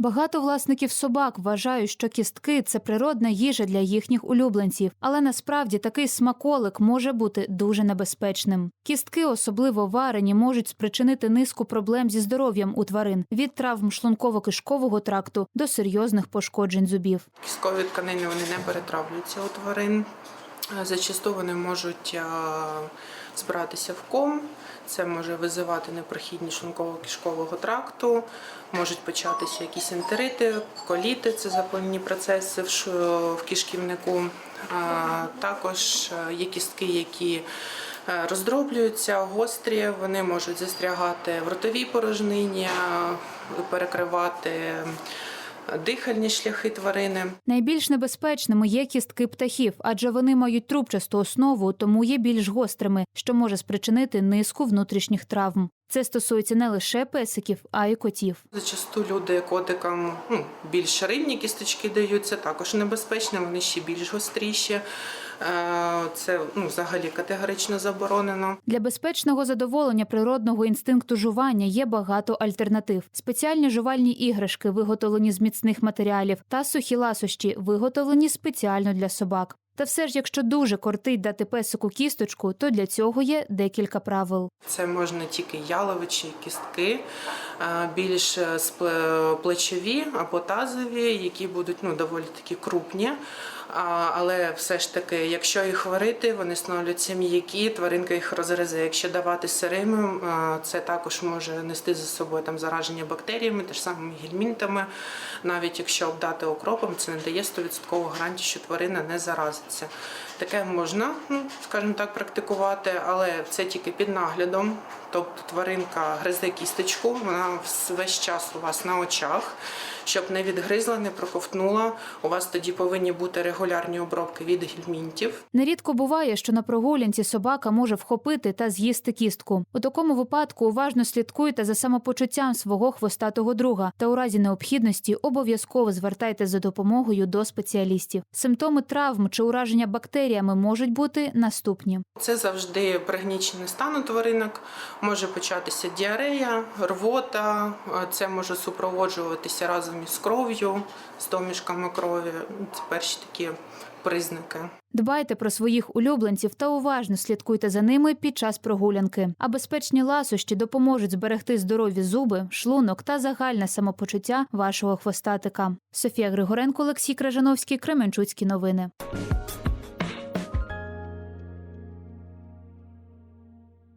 Багато власників собак вважають, що кістки це природна їжа для їхніх улюбленців, але насправді такий смаколик може бути дуже небезпечним. Кістки, особливо варені, можуть спричинити низку проблем зі здоров'ям у тварин від травм шлунково-кишкового тракту до серйозних пошкоджень зубів. Кісткові тканини вони не перетравлюються у тварин. Е, Зачасту вони можуть е, збиратися в ком. Це може визивати непрохідність шлунково-кишкового тракту, можуть початися якісь ентерити, коліти це запальні процеси в кишківнику. Також е, є кістки, які роздроблюються, гострі, вони можуть застрягати в ротовій порожнині, перекривати дихальні шляхи тварини. Найбільш небезпечними є кістки птахів, адже вони мають трубчасту основу, тому є більш гострими, що може спричинити низку внутрішніх травм. Це стосується не лише песиків, а й котів. Зачасту люди котикам ну, більш рибні кісточки даються, також небезпечні, вони ще більш гостріші. Е, Це ну, взагалі категорично заборонено. Для безпечного задоволення природного інстинкту жування є багато альтернатив: спеціальні жувальні іграшки, виготовлені з міцних матеріалів, та сухі ласощі, виготовлені спеціально для собак. Та все ж, якщо дуже кортить дати песику кісточку, то для цього є декілька правил. Це можна тільки яловичі кістки, е, більш е, плечові або тазові, які будуть ну, доволі такі крупні. Але все ж таки, якщо їх варити, вони становляться м'які, тваринка їх розгризе. Якщо давати сирими, е, це також може нести за собою там зараження бактеріями, теж самими гельмінтами. Навіть якщо обдати окропом, це не дає 100% гарантії, що тварина не заразиться. Таке можна, ну скажімо так, практикувати, але це тільки під наглядом. Тобто тваринка гризе кісточку, вона весь час у вас на очах, щоб не відгризла, не проковтнула. У вас тоді повинні бути регулярні обробки від гельмінтів. Нерідко буває, що на прогулянці собака може вхопити та з'їсти кістку. У такому випадку уважно слідкуйте за самопочуттям свого хвостатого друга та у разі необхідності обов'язково звертайте за допомогою до спеціалістів. Симптоми травм чи ураження бактеріями можуть бути наступні. Це завжди пригнічений стан у тваринок. Може початися діарея, рвота. Е, Це може супроводжуватися разом із кров'ю, з домішками крові. Це перші такі признаки. Дбайте про своїх улюбленців та уважно слідкуйте за ними під час прогулянки. А безпечні ласощі допоможуть зберегти здорові зуби, шлунок та загальне самопочуття вашого хвостатика. Софія Григоренко, Олексій Кражановський, Кременчуцькі новини.